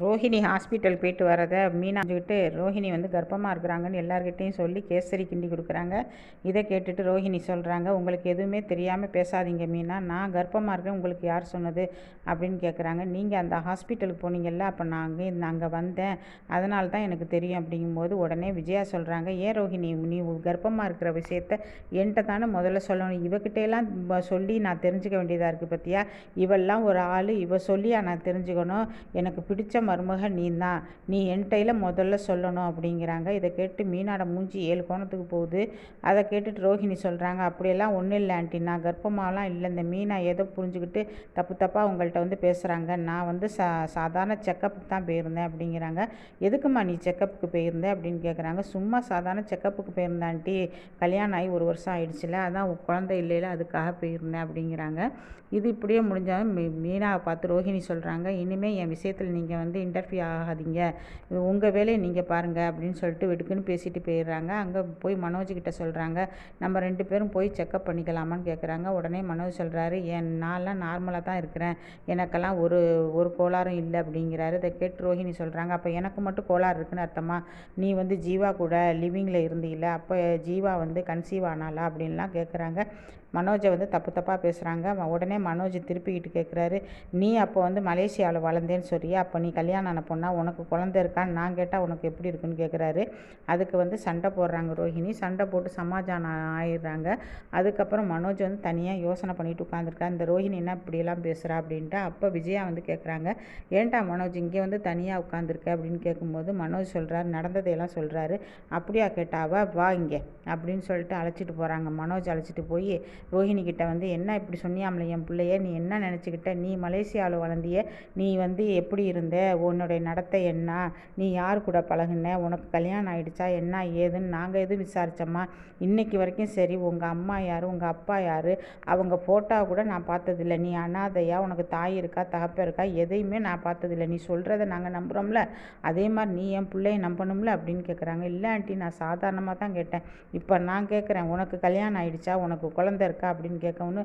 Rohini hospital போயிட்டு வரதை மீனா ரோஹிணி வந்து கர்ப்பமாக இருக்கிறாங்கன்னு எல்லார்கிட்டையும் சொல்லி கேசரி கிண்டி கொடுக்குறாங்க. இதை கேட்டுட்டு ரோஹிணி சொல்கிறாங்க உங்களுக்கு எதுவுமே தெரியாமல் பேசாதீங்க மீனா நான் கர்ப்பமாக இருக்கேன் உங்களுக்கு யார் சொன்னது? அப்படின்னு கேட்குறாங்க நீங்கள் அந்த ஹாஸ்பிட்டலுக்கு போனீங்கல்ல அப்போ நான் அங்கே அங்கே வந்தேன். அதனால தான் எனக்கு தெரியும். அப்படிங்கும்போது உடனே விஜயா சொல்கிறாங்க ஏன் ரோஹிணி நீ கர்ப்பமாக இருக்கிற விஷயத்த என்கிட்ட தானே முதல்ல சொல்லணும். இவகிட்டையெல்லாம் சொல்லி நான் தெரிஞ்சுக்க வேண்டியதாக இருக்குது பற்றியா இவெல்லாம் ஒரு ஆள் இவ சொல்லியா நான் தெரிஞ்சுக்கணும். எனக்கு பிடிச்ச மருமக நீ தான் நீ என்கிட்டையில் முதல்ல சொல்லணும் அப்படிங்கிறாங்க. இதை கேட்டு மீனாட மூஞ்சி ஏழு கோணத்துக்கு போகுது. அதை கேட்டுட்டு ரோஹிணி சொல்கிறாங்க அப்படியெல்லாம் ஒன்றும் இல்லை ஆண்டி. நான் கர்ப்பமாலாம் இல்லை. இந்த மீனா ஏதோ புரிஞ்சுக்கிட்டு தப்பு தப்பாக உங்கள்கிட்ட வந்து பேசுகிறாங்க நான் வந்து சா சாதாரண செக்கப்புக்கு தான் போயிருந்தேன் அப்படிங்கிறாங்க. எதுக்குமா நீ செக்கப்புக்கு போயிருந்தேன் அப்படின்னு கேட்குறாங்க சும்மா சாதாரண செக்கப்புக்கு போயிருந்தேன் ஆண்டி. கல்யாணம் ஆகி ஒரு வருஷம் ஆயிடுச்சுல. அதான் குழந்தை இல்லையில அதுக்காக போயிருந்தேன் அப்படிங்கிறாங்க. இது இப்படியே முடிஞ்சாலும் மீ மீனாவை பார்த்து ரோஹிணி சொல்கிறாங்க இனிமேல் என் விஷயத்தில் நீங்கள் வந்து இன்டர்ஃபியூ ஆகாதீங்க. உங்கள் வேலையை நீங்கள் பாருங்கள் அப்படின்னு சொல்லிட்டு வெடுக்குன்னு பேசிட்டு போயிடுறாங்க. அங்கே போய் மனோஜ்கிட்ட சொல்கிறாங்க நம்ம ரெண்டு பேரும் போய் செக்கப் பண்ணிக்கலாமான்னு கேட்குறாங்க உடனே மனோஜ் சொல்கிறாரு என் நான்லாம் நார்மலாக தான் இருக்கிறேன். எனக்கெல்லாம் ஒரு ஒரு கோளாறும் இல்லை அப்படிங்கிறாரு. இதை கேட்டு ரோஹிணி சொல்கிறாங்க அப்போ எனக்கு மட்டும் கோளாறு இருக்குன்னு அர்த்தமா? நீ வந்து ஜீவா கூட லிவிங்கில் இருந்தீல அப்போ ஜீவா வந்து கன்சீவ் ஆனாளா? அப்படின்லாம் கேட்குறாங்க மனோஜை வந்து தப்பு தப்பாக பேசுகிறாங்க உடனே மனோஜ் திருப்பிக்கிட்டு கேட்குறாரு நீ அப்போ வந்து மலேசியாவில் வளர்ந்தேன்னு சொல்றியா? அப்போ நீ கல்யாணம் ஆன பொண்ணா? உனக்கு குழந்தை இருக்கான்னு நான் கேட்டால் உனக்கு எப்படி இருக்குன்னு கேட்குறாரு அதுக்கு வந்து சண்டை போடுறாங்க ரோஹிணி. சண்டை போட்டு சமாதானம் ஆயிடுறாங்க. அதுக்கப்புறம் மனோஜ் வந்து தனியாக யோசனை பண்ணிட்டு உட்காந்துருக்கா இந்த ரோஹிணி என்ன இப்படியெல்லாம் பேசுகிறா அப்படின்ட்டு அப்போ விஜயா வந்து கேட்குறாங்க ஏன்டா மனோஜ் இங்கே வந்து தனியாக உட்காந்துருக்க அப்படின்னு கேட்கும்போது மனோஜ் சொல்கிறாரு நடந்ததையெல்லாம் சொல்கிறாரு அப்படியா கேட்டாவா வா இங்கே. அப்படின்னு சொல்லிட்டு அழைச்சிட்டு போகிறாங்க மனோஜ் அழைச்சிட்டு போய் ரோஹிணிக்கிட்ட வந்து என்ன இப்படி சொன்னியாமல என் பிள்ளைய? நீ என்ன நினச்சிக்கிட்ட? நீ மலேசியாவில் வளர்ந்திய நீ வந்து எப்படி இருந்த? உன்னுடைய நடத்தை என்ன? நீ யார் கூட பழகுன? உனக்கு கல்யாணம் ஆகிடுச்சா என்ன ஏதுன்னு நாங்கள் எதுவும் விசாரித்தோம்மா இன்றைக்கி வரைக்கும் சரி உங்கள் அம்மா யார் உங்கள் அப்பா யார்? அவங்க ஃபோட்டோ கூட நான் பார்த்ததில்ல. நீ அனாதையா? உனக்கு தாய் இருக்கா? தகப்ப இருக்கா? எதையுமே நான் பார்த்ததில்ல. நீ சொல்கிறத நாங்கள் நம்புகிறோம்ல அதே மாதிரி நீ என் பிள்ளைய நம்பணும்ல? அப்படின்னு கேட்குறாங்க இல்லை ஆண்டி நான் சாதாரணமாக தான் கேட்டேன். இப்போ நான் கேட்குறேன் உனக்கு கல்யாணம் ஆகிடுச்சா உனக்கு குழந்தை இருக்கா? அப்படின்னு கேட்கவுன்னு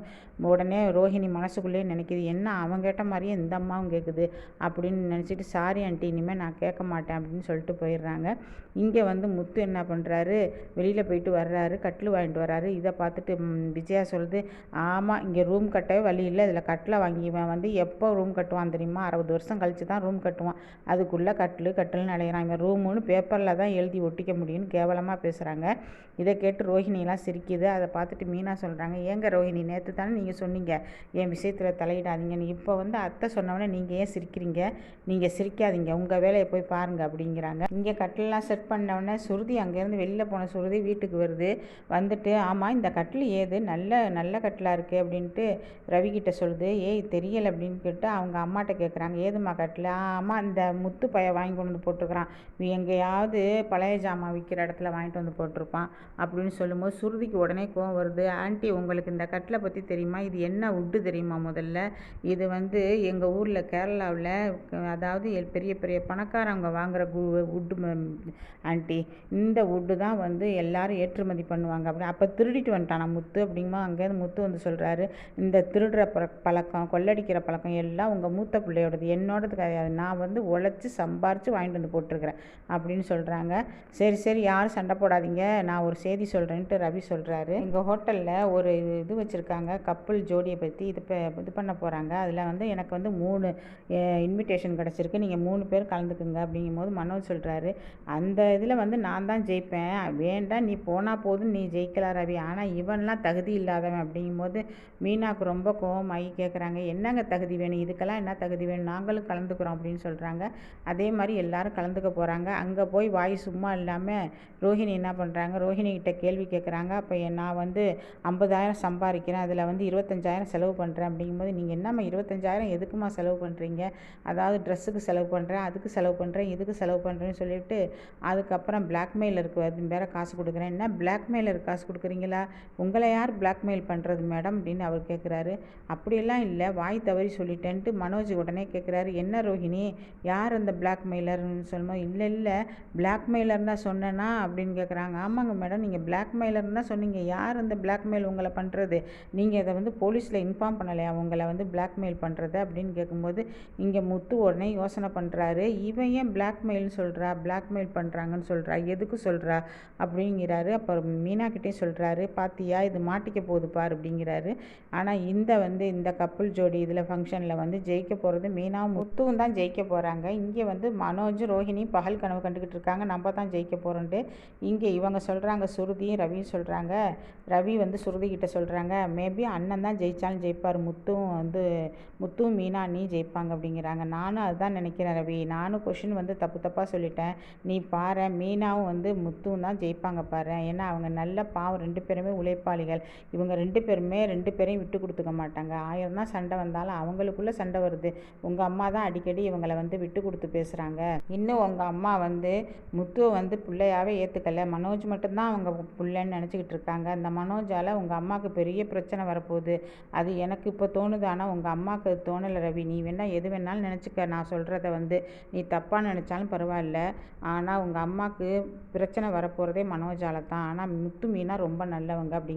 உடனே ரோஹிணி மனசுக்குள்ளேயே நினைக்கிது என்ன அவன் கேட்ட மாதிரியே இந்த அம்மாவும் கேட்குது அப்படின்னு நினச்சிட்டு சாரி ஆண்டி இனிமேல் நான் கேட்க மாட்டேன் அப்படின்னு சொல்லிட்டு போயிடுறாங்க. இங்கே வந்து முத்து என்ன பண்ணுறாரு வெளியில் போயிட்டு வர்றாரு கட்டில் வாங்கிட்டு வர்றாரு. இதை பார்த்துட்டு விஜயா சொல்லுது ஆமாம் இங்கே ரூம் கட்டவே வழி இல்லை. இதில் கட்டில் வாங்கிவேன் வந்து எப்போ ரூம் கட்டுவான் தெரியுமா? அறுபது வருஷம் கழித்து தான் ரூம் கட்டுவான். அதுக்குள்ளே கட்டில் கட்டில்னு அலையிறான் இவன் ரூமுன்னு பேப்பரில் தான் எழுதி ஒட்டிக்க முடியும்னு கேவலமாக பேசுகிறாங்க இதை கேட்டு ரோஹிணியெல்லாம் சிரிக்குது. அதை பார்த்துட்டு மீனா சொல்கிறாங்க ஏங்க ரோஹிணி நேற்று தானே நீங்கள் சொன்னீங்க. என் விஷயத்தில் தலையிடாதீங்கன்னு இப்போ வந்து அத்தை சொன்னவொடனே நீங்கள் ஏன் சிரிக்கிறீங்க? நீங்கள் சிரிக்காதீங்க. உங்கள் வேலையை போய் பாருங்கள் அப்படிங்கிறாங்க. இங்கே கட்டிலெலாம் செட் பண்ணவுடனே சுருதி அங்கேருந்து வெளியில் போன சுருதி வீட்டுக்கு வருது. வந்துட்டு ஆமாம் இந்த கட்டில் ஏது? நல்ல நல்ல கட்டிலாக இருக்குது அப்படின்ட்டு ரவி சொல்லுது. ஏய் தெரியலை அப்படின்னு கேட்டு அவங்க அம்மாட்ட கேட்குறாங்க ஏதும்மா கட்டில்? ஆமாம் இந்த முத்து பைய வாங்கி கொண்டு வந்து போட்டிருக்கிறான். எங்கேயாவது பழைய ஜாமான் விற்கிற இடத்துல வாங்கிட்டு வந்து போட்டிருப்பான் அப்படின்னு சொல்லும்போது சுருதிக்கு உடனே கோவம் வருது. ஆன்ட்டி உங்களுக்கு இந்த கட்டிலை பற்றி தெரியுமா? இது என்ன உட்டு தெரியுமா முதல்ல? இது வந்து எங்கள் ஊரில் கேரளாவில் அதாவது எல் பெரிய பெரிய பணக்காரவங்க வாங்குகிற கு உட்டு ஆண்டி இந்த உட்டு தான் வந்து எல்லாரும் ஏற்றுமதி பண்ணுவாங்க. அப்படி அப்போ திருடிட்டு வந்துட்டானா முத்து அப்படிங்கும்போது அங்கேருந்து முத்து வந்து சொல்கிறாரு இந்த திருடுற பழ பழக்கம் கொள்ளடிக்கிற பழக்கம் எல்லாம் உங்கள் மூத்த பிள்ளையோடது என்னோடது கிடையாது. நான் வந்து உழைச்சி சம்பாரித்து வாங்கிட்டு வந்து போட்டிருக்கிறேன் அப்படின்னு சொல்கிறாங்க சரி சரி யாரும் சண்டை போடாதீங்க. நான் ஒரு செய்தி சொல்கிறேன்ட்டு ரவி சொல்கிறாரு எங்கள் ஹோட்டலில் ஒரு இது இது வச்சுருக்காங்க. கப்பல் ஜோடியை பற்றி இது இது பண்ண போகிறாங்க அதில் வந்து எனக்கு வந்து மூணு இன்விடேஷன் கிடச்சிருக்கு. நீங்கள் மூணு பேர் கலந்துக்குங்க அப்படிங்கும்போது மனோஜ் சொல்கிறாரு அந்த இதில் வந்து நான் தான் ஜெயிப்பேன். வேண்டாம் நீ போனால் போதும் நீ ஜெயிக்கலாம் ரவி. ஆனால் இவன்லாம் தகுதி இல்லாதவன் அப்படிங்கும்போது மீனாவுக்கு ரொம்ப கோபமாகி கேட்குறாங்க என்னங்க தகுதி வேணும்? இதுக்கெல்லாம் என்ன தகுதி வேணும்? நாங்களும் கலந்துக்கிறோம் அப்படின்னு சொல்கிறாங்க அதே மாதிரி எல்லோரும் கலந்துக்க போகிறாங்க அங்கே போய் வாய் சும்மா இல்லாமல் ரோஹிணி என்ன பண்ணுறாங்க ரோஹிணி கிட்ட கேள்வி கேட்குறாங்க அப்போ நான் வந்து ஐம்பதாயிரம் சம்பாதிக்கிறேன் அதில் வந்து இருபத்தஞ்சாயிரம் செலவு பண்ணுறேன் அப்படிங்கும்போது நீங்கள் என்னம்மா இருபத்தஞ்சாயிரம் எதுக்குமா செலவு பண்ணுறீங்க அதாவது ட்ரெஸ்ஸுக்கு செலவு பண்ணுறேன் அதுக்கு செலவு பண்ணுறேன் இதுக்கு செலவு பண்ணுறேன்னு சொல்லிவிட்டு அதுக்கப்புறம் பிளாக்மெயிலருக்கு அது வேற காசு கொடுக்குறேன். என்ன பிளாக்மெயிலருக்கு காசு கொடுக்குறீங்களா? உங்களை யார் பிளாக்மெயில் பண்ணுறது மேடம் அப்படின்னு அவர் கேட்குறாரு அப்படியெல்லாம் இல்லை வாய் தவறி சொல்லிட்டேன்ட்டு மனோஜ் உடனே கேட்குறாரு என்ன ரோஹிணி யார் அந்த பிளாக்மெயிலர்னு சொல்லும்போது இல்லை இல்லை பிளாக்மெயிலர்னா சொன்னேன்னா அப்படின்னு கேட்குறாங்க ஆமாங்க மேடம் நீங்கள் பிளாக்மெயிலர்னா சொன்னீங்க. யார் அந்த பிளாக்மெயில் உங்களை நீங்கள் பண்ணுறது நீங்கள் இதை வந்து போலீஸில் இன்ஃபார்ம் பண்ணலையா? அவங்கள வந்து பிளாக்மெயில் பண்ணுறது அப்படின்னு கேட்கும்போது இங்கே முத்து உடனே யோசனை பண்ணுறாரு இவன் ஏன் பிளாக்மெயில்னு சொல்கிறா பிளாக்மெயில் பண்ணுறாங்கன்னு சொல்கிறா எதுக்கு சொல்கிறா அப்படிங்கிறாரு. அப்புறம் மீனாக்கிட்டே சொல்கிறாரு பாத்தியா இது மாட்டிக்க போகுது பார் அப்படிங்கிறாரு. ஆனால் இந்த வந்து இந்த கப்புள் ஜோடி இதில் ஃபங்க்ஷனில் வந்து ஜெயிக்க போகிறது மீனாவும் முத்துவும் தான் ஜெயிக்க போகிறாங்க இங்கே வந்து மனோஜ் ரோஹிணி பகல் கனவு கண்டுக்கிட்டு இருக்காங்க. நம்ம தான் ஜெயிக்க போகிறோன்ட்டு இங்கே இவங்க சொல்கிறாங்க சுருதியும் ரவியும் சொல்கிறாங்க ரவி வந்து சுருதி கிட்ட சொல்கிறாங்க மேபி அண்ணன் தான் ஜெயித்தாலும் ஜெயிப்பார். முத்தும் வந்து முத்தும் மீனா நீ ஜெயிப்பாங்க அப்படிங்கிறாங்க. நானும் அதுதான் நினைக்கிறேன் ரவி. நானும் கொஷின் வந்து தப்பு தப்பாக சொல்லிட்டேன். நீ பாரு மீனாவும் வந்து முத்துவும் தான் ஜெயிப்பாங்க பாரு. ஏன்னா அவங்க நல்ல பாவம் ரெண்டு பேருமே உழைப்பாளிகள். இவங்க ரெண்டு பேருமே ரெண்டு பேரையும் விட்டு கொடுத்துக்க மாட்டாங்க. ஆயிரம் தான் சண்டை வந்தாலும் அவங்களுக்குள்ள சண்டை வருது. உங்கள் அம்மா தான் அடிக்கடி இவங்களை வந்து விட்டு கொடுத்து பேசுகிறாங்க இன்னும் உங்கள் அம்மா வந்து முத்துவை வந்து பிள்ளையாகவே ஏற்றுக்கல மனோஜ் மட்டும்தான் அவங்க பிள்ளைன்னு நினச்சிக்கிட்டு இருக்காங்க. அந்த மனோஜால் உங்கள் அம்மா அம்மாவுக்கு பெரிய பிரச்சனை வரப்போகுது. அது எனக்கு இப்போ தோணுது. ஆனால் உங்கள் அம்மாவுக்கு அது தோணலை ரவி. நீ வேணால் எது வேணாலும் நினச்சிக்க. நான் சொல்கிறத வந்து நீ தப்பாக நினச்சாலும் பரவாயில்ல. ஆனால் உங்கள் அம்மாவுக்கு பிரச்சனை வரப்போகிறதே மனோஜால தான். ஆனால் முத்து மீனா ரொம்ப நல்லவங்க அப்படி